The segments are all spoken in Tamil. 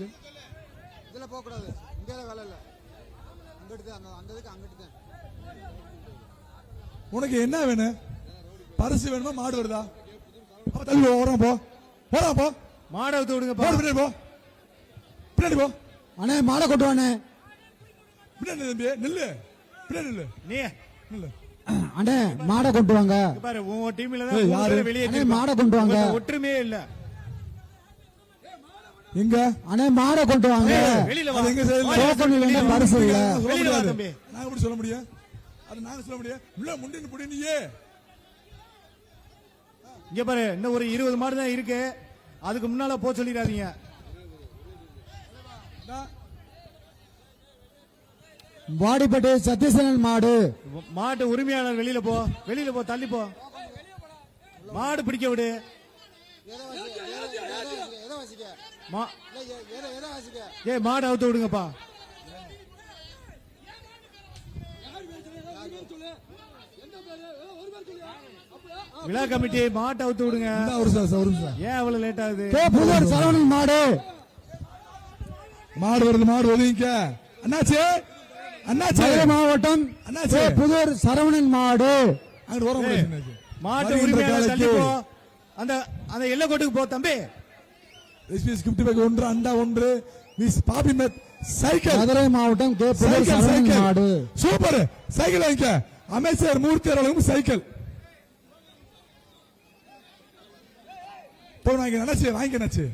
இருக்கு. இதுல போக கூடாது இங்க வேலை இல்ல. அங்கிட்டு தான் அந்த அந்த இதுக்கு அங்கிட்டு தான் உனக்கு என்ன வேணும்? பரிசு வேணுமா? மாடு வருதா? அப்ப தள்ளி போ ஓரம் போ. போடா போ. மாடை விட்டு விடுங்கப்பா போடு பின்னாடி போ. பின்னாடி போ. அண்ணே மாடை கொண்டு வாண்ணே. பின்னாடி நில்லு தம்பி நில்லு. பின்னாடி நில்லு. நீ. நில்லு. அண்ணே மாடை கொண்டு வாங்க. பாரு உன் டீம்ல தான் யாரு? வெளியே அண்ணே மாடை கொண்டு வாங்க. ஒற்றுமையே இல்ல. எங்க? அண்ணே மாடை கொண்டு வாங்க. வெளியில வா. அது எங்க சைடுல? டோக்கன் பரிசு இல்ல. சொல்ல வெளியில வா. தம்பி. நாங்க எப்படி சொல்ல முடியும்? அது நாங்க சொல்ல முடியும் உள்ள முண்டின்னு புடி நீயே. இங்க பாரு இன்னும் ஒரு இருபது மாடு தான் இருக்கு. அதுக்கு முன்னால போக சொல்லிடாதீங்க. வாடிப்பட்டி சத்யசேனன் மாடு. மாட்டு உரிமையாளர் வெளியில போ. வெளியில போ தள்ளி போ. மாடு பிடிக்க விடு. மா ஏய் மாடு அவுத்து விடுங்கப்பா. விழா கமிட்டி மாட்டை அவுத்து விடுங்க. ஒரு நிமிஷம். ஏன் அவ்வளவு லேட் ஆகுது? கே புதூர் சரவணன் மாடு. மாடு வருது மாடு ஒதுங்க அண்ணாச்சி அண்ணாச்சி. மாவட்டம் அண்ணாச்சி. புதூர் சரவணன் மாடு. அண்ணாச்சி. மாட்டு உரிமையாளர் தள்ளி போ அந்த அந்த எல்லை கோட்டுக்கு போ தம்பி. எஸ்பிஎஸ் கிஃப்ட் பேக் ஒன்று அண்டா ஒன்று. மிஸ் பாபி மெத் சைக்கிள். மதுரை மாவட்டம் K cycle cycle. Super. Cycle வாங்கிக்க. அமைச்சர் மூர்த்தி அவர்களுக்கும் சைக்கிள். போய் வாங்கிக்க அண்ணாச்சி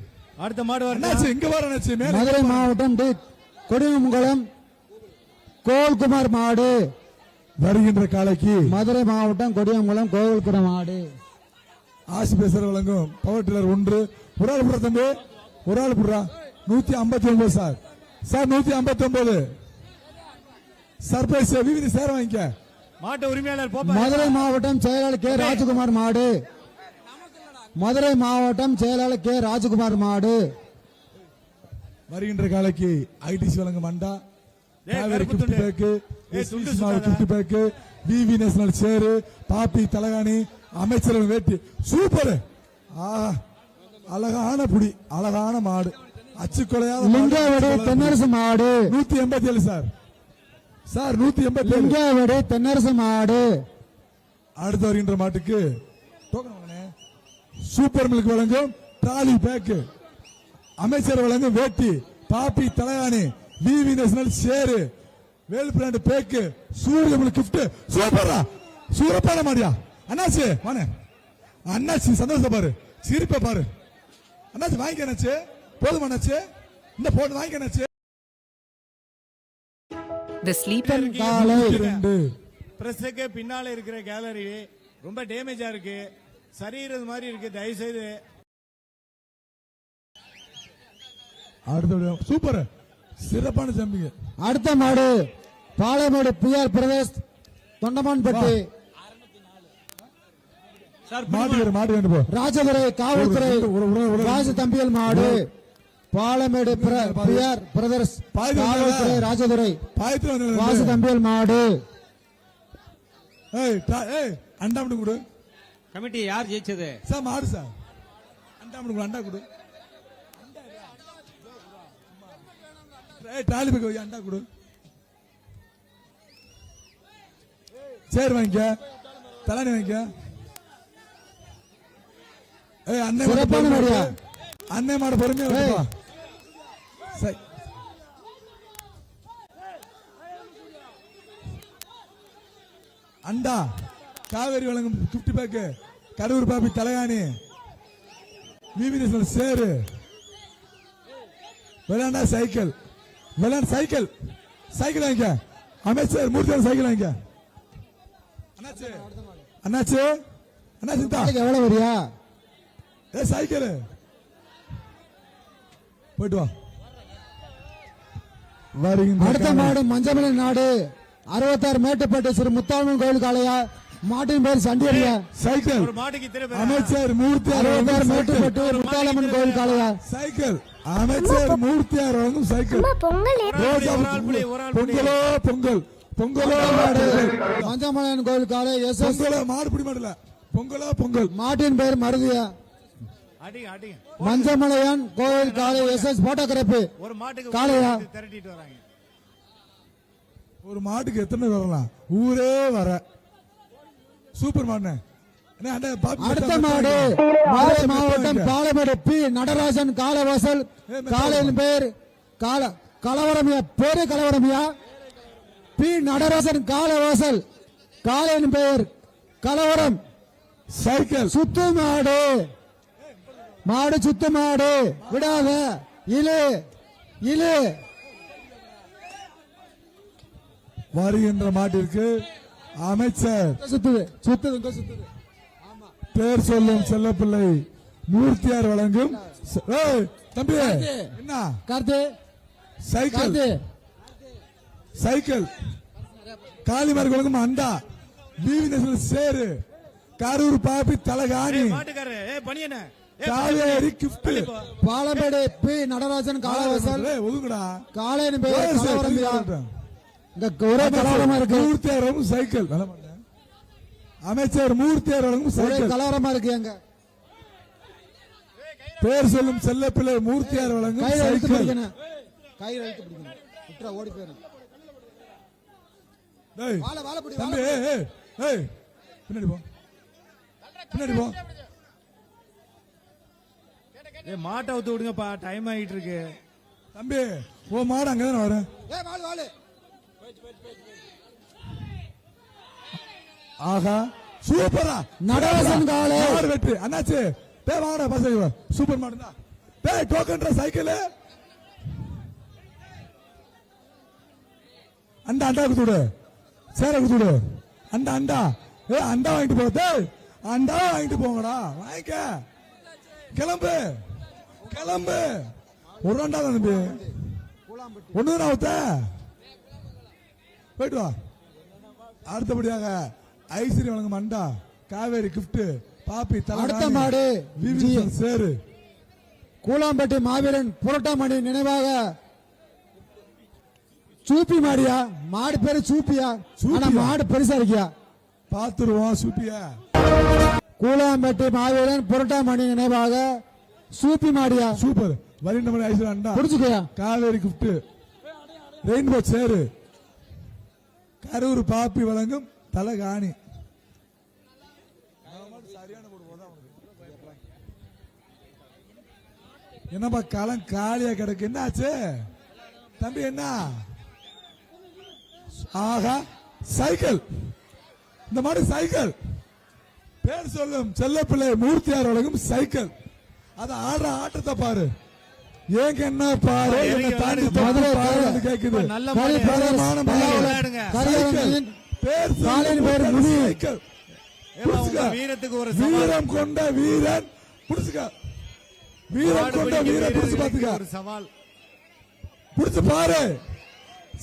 அடுத்த மாடு வரணும் இங்க வர மேல மதுரை மாவட்டம் டி கொடியமங்கலம் கோல்குமார் மாடு. வருகின்ற காலைக்கு மதுரை மாவட்டம் கொடியமங்கலம் கோவில்குடம் மாடு. ஆசி பேசுற வழங்கும் பவர் டில்லர் ஒன்று. ஒரு ஆள் புறா தம்பி. ஒரு ஆள் புறா. நூத்தி ஐம்பத்தி ஒன்பது சார். சார் நூத்தி ஐம்பத்தி ஒன்பது சர்ப்ரைஸ் விவிதி சார் வாங்கிக்க. மாட்டு உரிமையாளர் மதுரை மாவட்டம் செயலாளர் கே. ராஜகுமார் மாடு. மதுரை மாவட்டம் செயலாளர் கே. ராஜகுமார் மாடு. வருகின்ற காலைக்கு ஐடிசி வழங்கும் அண்டா. பேக்கு விவி நேஷனல் சேரு பாப்பி தலகாணி அமைச்சர் வேட்டி. சூப்பர். ஆஹா அழகான புடி அழகான மாடு. அச்சுக்கொலையாத லிங்காவடி தென்னரசு மாடு. நூத்தி எண்பத்தி ஏழு சார். சார் நூத்தி எண்பத்தி லிங்காவடி தென்னரசு மாடு. அடுத்து வருகின்ற மாட்டுக்கு. சூப்பர் மில்க் வழங்கும் ட்ராலி பேக்கு. அமைச்சர் வழங்கும் வேட்டி பாப்பி தலையாணி விவி national share. Vel brand bag Surya milk gift சூப்பரா சூரப்பான மாடியா. அண்ணாச்சி வானே அண்ணாச்சி சந்தோஷம் பாரு. சிரிப்பை பாரு. அண்ணாச்சி வாங்கிக்க அண்ணாச்சி போதும் அண்ணாச்சி இந்த போட்டு வாங்கிக்க அண்ணாச்சி The sleeper பிரஸுக்கு பின்னால இருக்கிற கேலரி ரொம்ப டேமேஜா இருக்கு. சரியிறது மாதிரி இருக்கு தயவு செய்து அடுத்த சூப்பர். சிறப்பான ஜம்பிங்க. அடுத்த மாடு பாலமேடு பிஆர் பிரதேஷ் தொண்டமான்பட்டி. வேண்டு போ. ராஜதுரை காவல்துறை ராஜ தம்பியல் மாடு பாலமேடு பிஆர் பிரதர்ஸ் காவல்துறை? ராஜதுரை. ராஜ தம்பியல் மாடு. ஏய் டா- ஏய் அண்டா மட்டும் கொடு. கமிட்டி யார் ஜெயிச்சது? சார் மாடு சார். அண்டா மட்டும் கொடு அண்டா கொடு. டாலி வை, அண்டா கொடு. சரி வாங்கிக்க. தலானி வாங்கிக்க. மாடு சிறப்பான? விடு. அண்ணன் மாடு பொறுமையா. சரி அண்டா காவேரி வழங்கும் கிஃப்ட் பேக்கு. கடவுர் பாப்பி தலையாணி விவி நேஷனல் சேரு. விளையாண்டா சைக்கிள். விளையாண்டு சைக்கிள். சைக்கிள் வாங்கிக்க. அமைச்சர் மூர்த்தி சைக்கிள் வாங்கிக்க. அண்ணாச்சு. அண்ணாச்சு. அண்ணாச்சு எவ்வளவு வரியா? ஏ சைக்கிள். போயிட்டு வா. அடுத்த. மாடு மஞ்சமலை நாடு. அறுபத்தாறு மேட்டுப்பட்டு ஸ்ரீ முத்தாளம்மன் கோயில் காளையா. மாட்டின் பேர் சண்டியடியா ஒரு சைக்கிள்? அமைச்சர் மூர்த்தி அறுபத்தாறு மேட்டுப்பட்டு முத்தாளம்மன் கோயில் காளையா. சைக்கிள். அமைச்சர் மூர்த்தியார் வழங்கும் சைக்கிள். பொங்கல். பொங்கலோ பொங்கல் பொங்கலோ. மாடு. மஞ்சமலையன் கோயில் காளை எஸ் பொங்கலோ மாடு பிடி மாடல பொங்கலோ பொங்கல். மாட்டின் பேர் மருதியா. மஞ்சமலையான் கோவில் காலை எஸ் எஸ் போட்டோகிராஃபி. ஒரு மாட்டுக்கு? ஊரை திரட்டிட்டு வராங்க. ஒரு மாட்டுக்கு எத்தனை வரலாம்? ஊரே வர. சூப்பர் மாடு அண்ணே, அண்ணே, பாப்பி அடுத்த மாடு மெத்த மாவட்டம். பாலமேடு பி நடராஜன் காலவாசல். காலையின் பேர் கால கலவரமியா பேரு கலவரமியா? பி நடராஜன் காலவாசல். காலையின் பெயர் கலவரம். சைக்கிள். சுத்து மாடு. மாடு சுத்து மாடு. விடாத. இழு. இழு. வருகின்ற மாட்டிற்கு அமைச்சர். சுத்துது. சுத்துது பேர் சொல்லும் செல்லப்பிள்ளை மூர்த்தியார் வழங்கும். தம்பி. என்ன? கார்த்தி. சைக்கிள். சைக்கிள். காளிமார் வழங்கும் அண்டா. PV national chair. கரூர் பாப்பி தலகாணி. பனியன காவேரி கிஃப்ட். பாலமேடு பி. நடராஜன் காலவாசல் ஒதுங்கடா காலையின் பெயர் கலவரமியா இங்க அமைச்சர் கலவரமா இருக்கு. மூர்த்தியார் வழங்கும் சைக்கிள். அமைச்சர் மூர்த்தியார் வழங்கும் ஒரே சைக்கிள். கலவரமா இருக்கு எங்க பேர் சொல்லும் செல்லப்பிள்ளை மூர்த்தியார் வழங்கும் இழுத்து சைக்கிள். பிடிக்கணும். கையில இழுத்து பிடிக்கணும். விட்டுறா ஓடி போயிடும் பின்னாடி போ. பின்னாடி போ. ஏ மாட்டை அவுத்து விடுங்கப்பா டைம் ஆகிட்டு இருக்கு தம்பி ஓ மாடு அங்கதானே வரும் ஏ வாழு வாழு ஆஹா. சூப்பரா. நடராசன் காளை. மாடு வெற்றி அண்ணாச்சி டேய் வாங்கடா பசங்க சூப்பர் மாடு தான். டேய் டோக்கன்ற சைக்கிள் அண்டா அண்டா குத்துடு சேர குத்துடு அண்டா அண்டா. ஏ அண்டா வாங்கிட்டு போ. டேய் அண்டா வாங்கிட்டு போங்கடா. வாங்கிக்க. கிளம்பு. கிளம்பு. ஒரு அண்டா தான் தம்பி அவுத்த. போயிட்டு வா. அடுத்தபடியாக ஐஸ்வரி வழங்கும் அண்டா காவேரி கிஃப்ட் பாப்பி அடுத்த மாடு. சேரு. கூலாம்பட்டி மாவீரன் புரட்டாமணி நினைவாக சூப்பி மாடியா? மாடு பேரு சூப்பியா? சூப்பியா? ஆனா மாடு பெருசா இருக்கியா? பாத்துருவோம் சூப்பியா. கூலாம்பட்டி மாவீரன் புரட்டாமணி நினைவாக சூப்பி மாடியா? சூப்பர். வருகின்ற மணி ஐஸ்வரி அண்டா புடிச்சுக்கயா Kaveri gift rainbow chair. Karur பாப்பி வழங்கும் தலகாணி. என்னப்பா களம் காலியா கிடக்கு? என்ன ஆச்சு தம்பி என்ன? ஆகா சைக்கிள். இந்த மாதிரி சைக்கிள். பேர் சொல்லும் செல்லப்பிள்ளை மூர்த்தியார் வழங்கும் சைக்கிள். அத ஆடுற ஆட்டத்தை பாரு. ஏங்க என்ன பாரு? தாண்டி. தப்பு பாருன்னு கேக்குது. நல்ல. கரியவர்களின் பேர் சொல்லும் காலையின் பேர் முனி. வீரத்துக்கு ஒரு வீரம் கொண்ட வீரன். புடிச்சுக்க. வீரம் கொண்ட வீரன். புடிச்சு பாத்துக்க. ஒரு சவால். புடிச்சு பாரு.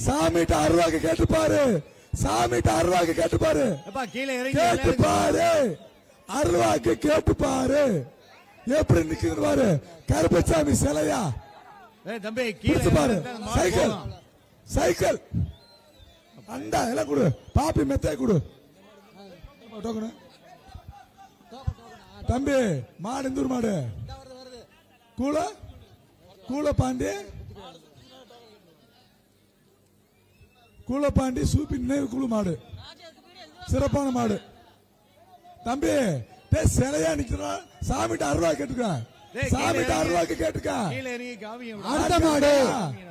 சாமிட்ட அருவாக்கு கேட்டு பாரு. சாமிட்ட அருவாக்கு கேட்டு பாரு. கேட்டு. பாரு. அருவாக்கு கேட்டு பாரு. எப்படி நிக்குது பாரு. கருப்பசாமி சிலையா? தம்பி கீழே பாரு. சைக்கிள். சைக்கிள். அண்டா எல்லாம் கொடு. பாப்பி மெத்தைய கொடு. டோக்கனு. தம்பி மாடு இந்தூர் மாடு? கூல கூல பாண்டி? கூலப்பாண்டி சூப்பி நினைவு குழு மாடு. சிறப்பான மாடு. தம்பி சிலையா நிக்கிறான் சாமிட்ட அருவா கேட்டுக்க சாமிட்ட அருவாக்கு கேட்டுக்க அடுத்த மாடு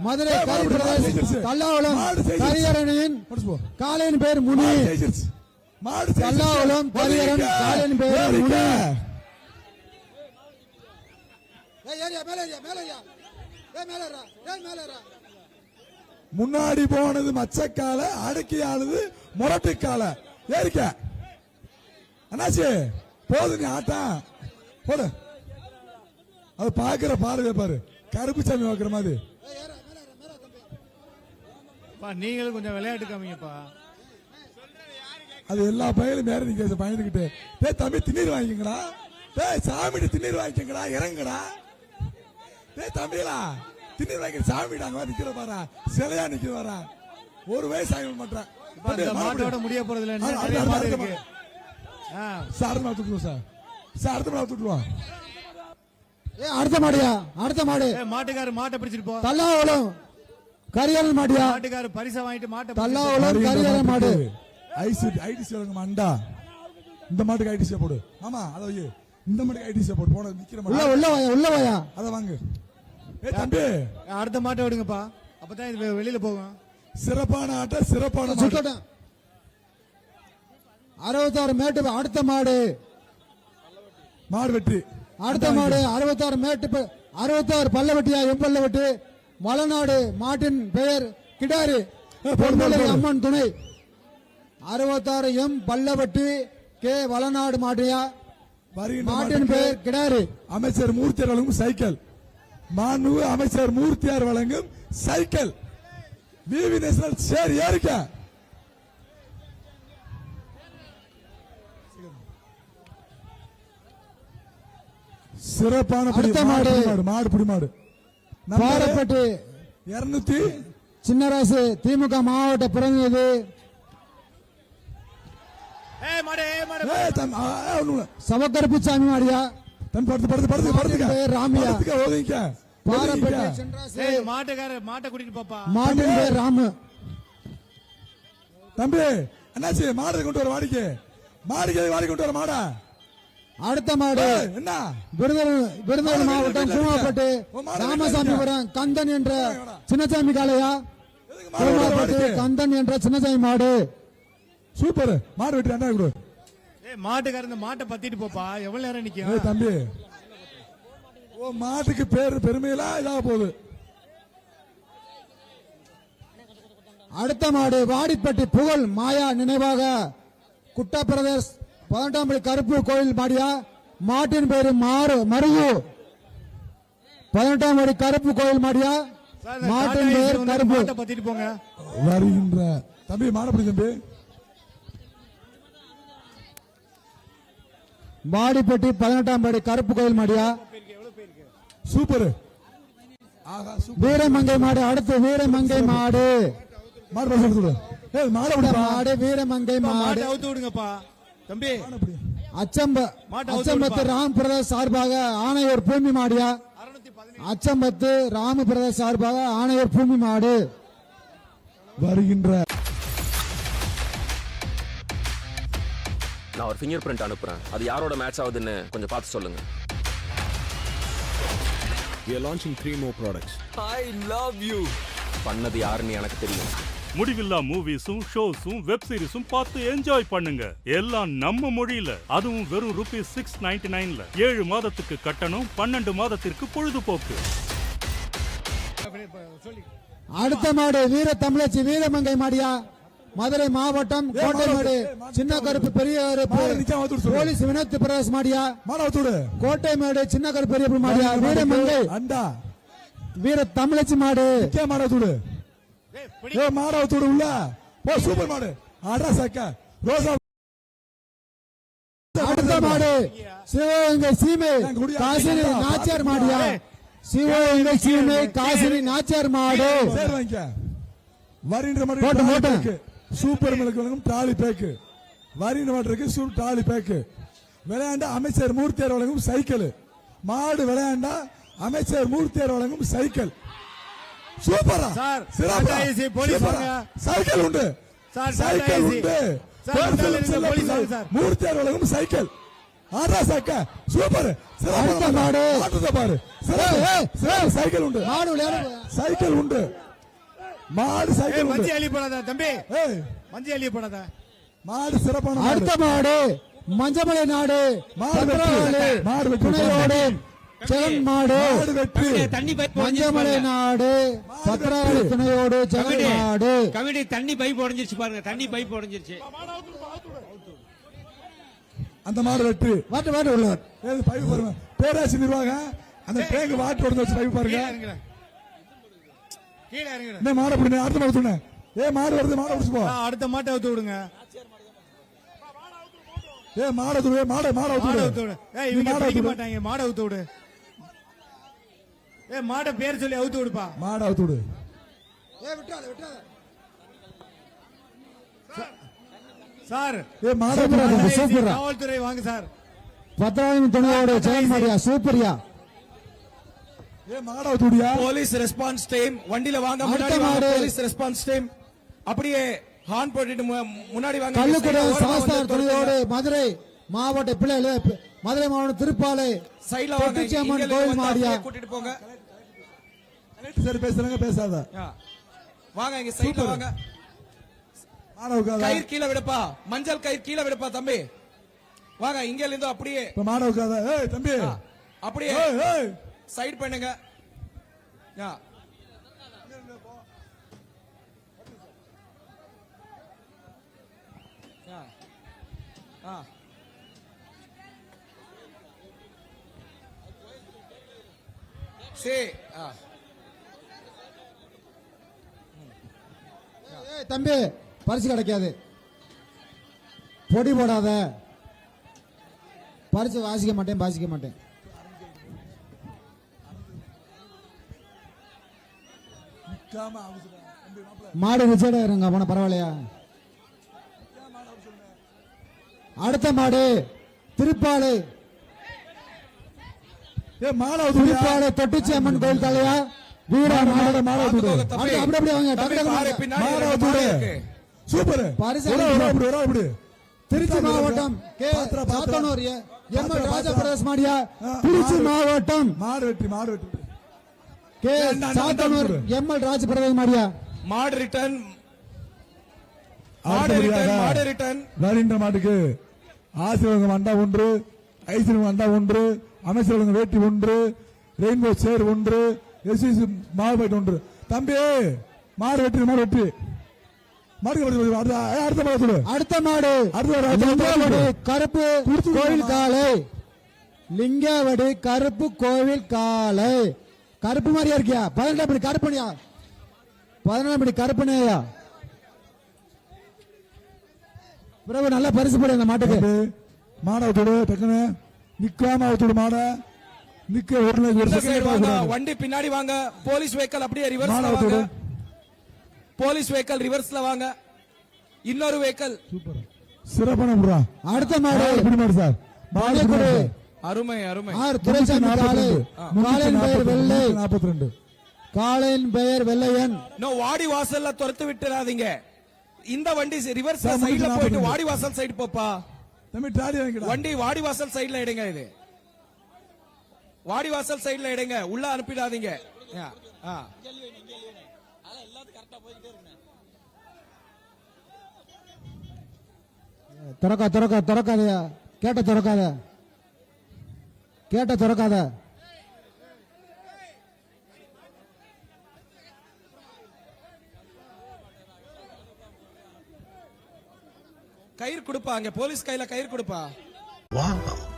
மதுரை. தல்லாவளம் மாடு ஜெயிச்சிருச்சு. கரியரணியின். காலையின் பேர் முனி மாடு பரியரன் ஒதுங்கிக்க. காலையின் பேர். முனி. முன்னாடி போனது மச்சக்கால அடக்கி ஆளுது முரட்டுக்கால ஏறிக்க அண்ணாச்சி போது நீ ஆட்டம் போடு. அது பாக்குற பார்வை பாரு. கருப்பு சாமி வைக்கிற மாதிரி. நீங்களும் கொஞ்சம் விளையாட்டு காமிங்கப்பா. அது எல்லா பையலும் மேல நீங்க பயந்துகிட்டு. டேய் தம்பி திண்ணீர் வாங்கிக்கங்கடா. டேய் சாமிட்டு திண்ணீர் வாங்கிக்கங்கடா இறங்குடா. டேய் தம்பிகளா திண்ணீர் வாங்கி சாமிட்டு அங்க வந்து நிக்கிற பாரா. சிலையா நிக்கிற பாரா. ஒரு வயசு ஆகி மாட்டேன் இப்ப இந்த மாட்டோட முடிய போறது இல்ல இருக்கு ஆ, சார் அடுத்த நாள் தூட்டுவோம் சார். சார் அடுத்த நாள் தூட்டுவோம் ஏ அடுத்த மாடியா? அடுத்த மாடு. ஏ மாட்டுக்காரு மாட்டை பிடிச்சிட்டு போ. தல்லாவளம். கரியல் மாடியா? மாட்டுக்காரு பரிசை வாங்கிட்டு மாட்டை பிடிச்சிட்டு தல்லாவளம் வருகின்ற கரியல் மாடு. ஐசி ஐடிசி வழங்கும் அண்டா. இந்த மாட்டுக்கு ஐடிசி போடு. ஆமா அதை வை. இந்த மாட்டுக்கு ஐடிசி போடு. போன நிக்கிற உள்ள மாடு. உள்ள வாயா உள்ள வாயா? அதை வாங்கு. ஏ தம்பி. அடுத்த மாட்டை விடுங்கப்பா. அப்பதான் இது வெளியில போகும். சிறப்பான ஆட்டம் சிறப்பான மாடு. அறுபத்தாறு மேட்டு அடுத்த மாடு. மாடு வெற்றி அடுத்த மாடு அறுபத்தாறு மேட்டு அறுபத்தாறு பல்லவட்டியா எம்பல்லவட்டி மலநாடு மாட்டின் பெயர் கிடாரி. அம்மன் துணை. அறுபத்தாறு எம் பல்லவட்டி கே வளநாடு மாட்டியா. மாட்டின் பெயர் கிடாரி. அமைச்சர் மூர்த்தியார் வழங்கும் சைக்கிள். மாண்புமிகு அமைச்சர் மூர்த்தியார் வழங்கும் சைக்கிள். விவி நேஷனல் சேர் ஏறிக்க. சிறப்பான பிடி. அடுத்த மாடு மாடு. பிடி மாடு மாடு பிடி மாடு பாரப்பட்டி இருநூத்தி சின்னராசு திமுக மாவட்ட பிரதிநிதி இல்ல. சவக்கருப்புச்சாமி மாடியா தம்பி படுத்து படுத்து படுத்து படுத்துக்க ராமியா. ஒதுங்கிக்க பாரப்பட்டி. சின்னராசு மாட்டுக்காரு மாட்டை கூட்டிட்டு போப்பா மாட்டின் பெயர் ராமு தம்பி என்னாச்சு மாடு கொண்டு வர வாடிக்கு மாடிக்கு வாடி கொண்டு வர மாடா அடுத்த மாடு என்ன? விருதுநகர் மாவட்டம் கூமாப்பட்டு ராமசாமிபுரம் கந்தன் என்ற சின்னசாமி காளையா? வர கூமாப்பட்டு? கந்தன் என்ற சின்னசாமி மாடு. சூப்பர். மாடு வெட்டி அண்ணா கொடு. ஏய் மாட்டுக்காரு இந்த மாட்டை பத்திட்டு போப்பா. எவ்வளவு நேரம் நிக்கும்? தம்பி. ஓ மாட்டுக்கு பேரு பெருமையெல்லாம் இதாக போகுது. அடுத்த மாடு வாடிப்பட்டி புகழ் மாயா நினைவாக குட்டா பிரதேஷ் பதினெட்டாம் படி கருப்பு கோயில் மாடியா மாட்டின் பேரு மாறு மருகு பதினெட்டாம் படி கருப்பு கோயில் மாடியா மாட்டின் டாடா பேர் கருப்பு. மாட்டை பத்திட்டு போங்க. வருகின்ற தம்பி மாடு பிடி தம்பி. வாடிப்பட்டி பதினெட்டாம் படி கருப்பு கோயில் மாடியா சூப்பர். வீரமங்கை மாடு அடுத்து வீரமங்கை மாடு. மாடு மாடு வீரமங்கை மாடு அவுத்து விடுங்கப்பா. தம்பி. அச்சம்ப அச்சம்பத்து. ராம் பிரதேஷ் சார்பாக ஆணையூர் பூமி மாடியா அச்சம்பத்து ராம பிரதேஷ் சார்பாக ஆணையூர் பூமி மாடு. வருகின்ற நான் ஒரு ஃபிங்கர் பிரிண்ட் அனுப்புறேன். அது யாரோட மேட்ச் ஆகுதுன்னு கொஞ்சம் பார்த்து சொல்லுங்க. We are launching three more products. I love you பண்ணது யாருன்னு எனக்கு தெரியும். முடிவில்லா மூவிஸும் ஷோஸும் வெப் சீரிஸும் பார்த்து என்ஜாய் பண்ணுங்க. எல்லாம் நம்ம மொழியில. அதுவும் வெறும் ருபீஸ் சிக்ஸ் நைன்டி நைன்ல ஏழு மாதத்துக்கு கட்டணம் பன்னெண்டு மாதத்திற்கு பொழுதுபோக்கு. அடுத்த மாடு வீர தமிழச்சி வீரமங்கை மாடியா? மதுரை மாவட்டம் கோட்டை மாடு சின்ன கருப்பு பெரிய கருப்பு. போலீஸ் வினோத் பிரதேஷ் மாடியா? கோட்டை மாடு சின்ன கருப்பு பெரிய மாடியா? வீரமங்கை. அண்டா. வீர தமிழச்சி மாடு. நிக்க மாடு ஏய் மாடு விடு உள்ள. போ சூப்பர் மாடு. அடா சக்க. ரோசா. அடுத்த மாடு. சிவகங்கை சீமை? காசினி நாச்சியார் மாடியா. சிவகங்கை சீமை காசினி நாச்சியார் மாடு. வருகின்ற மாடு. சூப்பர் மில்க் வழங்கும் ட்ராலி பேக்கு வருகின்ற மாட்டிற்கு சூ ட்ராலி பேக்கு விளையாண்ட அமைச்சர் மூர்த்தியார் வழங்கும் சைக்கிள். மாடு விளையாண்டா அமைச்சர் மூர்த்தியார் வழங்கும் சைக்கிள். சூப்பரா. சார், சிறப்பா. Tata AC, police. சைக்கிள் உண்டு. Sir, cycle. உண்டு. மூர்த்தியார் வழங்கும் சைக்கிள். ஆடா சக்க சூப்பர். அடுத்த மாடு. ஆட்டத்தை பாரு. சைக்கிள் உண்டு. மாடு சைக்கிள் உண்டு. மாடு சைக்கிள் மஞ்சி உண்டு. அள்ளி போடாத தம்பி. மஞ்சி அள்ளி போடாத. மாடு சிறப்பான. அடுத்த மாடு. மஞ்சமலை நாடு. மாடு மாடு. துணையோடு. ஜெகன் மாடு மாடு வெற்றி. தண்ணி பைப் மஞ்சமலை நாடு பத்திரகாளி துணையோடு ஜெகன் மாடு கமிட்டி தண்ணி பைப் உடஞ்சிருச்சு பாருங்க தண்ணி பைப் உடஞ்சிருச்சு. அந்த மாடு வெற்றி. வாட்டு வாட்டு உள்ளவர் பைப் பாருங்க. பேராசி நிர்வாகம் அந்த டேங்க் வாட்டர் உடஞ்சு வச்சு பைப் பாருங்க. இந்த மாடை பிடி அடுத்த மாடு சொன்னேன் ஏ மாடு வருது மாடை பிடிச்சு போ. அடுத்த மாட்டை அவுத்து விடுங்க. ஏ மாடை மாடை மாடை மாடை விட்டு அவுத்து விடு. நீ இவங்க மாடை அவுத்து விடு. மாட்டாங்க மாடை அவுத்து பேர் சொல்லி அவுத்து விடுப்பா. மாடை அவுத்து விடு. சார் ஏ மாடை சூப்பரா. காவல்துறை வாங்க சார். பத்திரகாளி துணையோடு ஜெகன் மாடியா சூப்பரியா. ஏ மாடா துடியா போலீஸ் ரெஸ்பான்ஸ் டைம். வண்டியில வாங்க முன்னாடி வாங்க. Police response time. அப்படியே ஹார்ன் போட்டுட்டு மு- முன்னாடி வாங்க ஓரமா சாஸ்தார் துணையோடு மதுரை மாவட்ட பிள்ளைகளே மதுரை மாவட்டம் திருப்பாலை. சைடுல வாங்க கோயில் மாடியா கூட்டிட்டு போங்க. சரி பேசுறாங்க பேசாத. வாங்க இங்க சைடுல. வாங்க கயிறு கீழே விடுப்பா மஞ்சள் கயிறு கீழே விடுப்பா தம்பி வாங்க இங்க இருந்து அப்படியே இப்ப மாணவுக்காத ஏய் தம்பி அப்படியே சைடு பண்ணுங்க. ஆ. ஆ. சரி ஆ. தம்பி பரிசு கிடைக்காது. பொடி போடாத. பரிசு வாசிக்க மாட்டேன் வாசிக்க மாட்டேன். மாடு ரிச்சர்ட் ஆயிருங்க போன பரவாயில்லையா? அடுத்த மாடு திருப்பாலை. திருப்பாலை தொட்டிச்சி அம்மன் கோயில் தலையா வீரா மாடு. அப்படி அப்படி வாங்க டக்கு. சூப்பர். பரிசு அப்படி ஒரு அப்படி திருச்சி மாவட்டம் கே. சாத்தனூர் எம். ராஜா. பிரதேஷ் மாடியா திருச்சி. மாவட்டம் மாடு வெட்டி மாடு வெட்டி கே. சாத்தனூர் எம். எல். ராஜ பிரதேஷ் மாடியா மாடு ரிட்டர்ன் மாடு ரிட்டர்ன் மாடு ரிட்டர்ன் வருகின்ற மாட்டுக்கு ஆசிரியர்கள் அண்டா ஒன்று ஐசிஎம் அண்டா ஒன்று அமைச்சர்கள் வேட்டி ஒன்று ரெயின்போ சேர் ஒன்று எஸ்சிசி மாவுபேட் ஒன்று தம்பி மாடு வெட்டி மாடு வெட்டி. மாடு அடுத்த மாடு சொல்லு. அடுத்த மாடு. அடுத்த கருப்பு கோவில்? காலை லிங்கவடி கருப்பு கோவில் காலை கருப்பு மாதிரியா இருக்கியா? பதினெட்டாம் படி கருப்பனியா? பதினெட்டாம் படி கருப்பனையா? பிறகு நல்ல பரிசு போடு இந்த மாட்டுக்கு. மாடை விட்டுடு டக்குன்னு. நிக்காம விட்டுடு மாடை? ஒரு பார்க்கக்கூடாது. வண்டி பின்னாடி வாங்க. போலீஸ் வெஹிக்கல் அப்படியே ரிவர்ஸ்ல வாங்க. போலீஸ் வெஹிக்கல் ரிவர்ஸ்ல வாங்க. இன்னொரு வெஹிக்கல் சூப்பர். சிறப்பான அடுத்த மாடு சார். மாடு. அருமை அருமை. ஆர் துரைசாமி காலையின் பெயர் வெள்ளை. நாற்பத்தி ரெண்டு. காளையின் பெயர் வெள்ளையன். இன்னும் வாடி வாசல்ல துரத்து விட்டுறாதீங்க. இந்த வண்டி ரிவர்ஸ் சைடுல போயிட்டு. வாடி வாசல் சைடு போப்பா. தம்பி டாடி வண்டி வாடி வாசல் சைடுல எடுங்க இது. வாடி வாசல் சைடுல எடுங்க உள்ள அனுப்பிடாதீங்க. திறக்கா திறக்கா திறக்காதயா கேட்ட திறக்காத. கேட்ட திறக்காத. கயிறு கொடுப்பா அங்க போலீஸ் கையில கயிறு கொடுப்பா.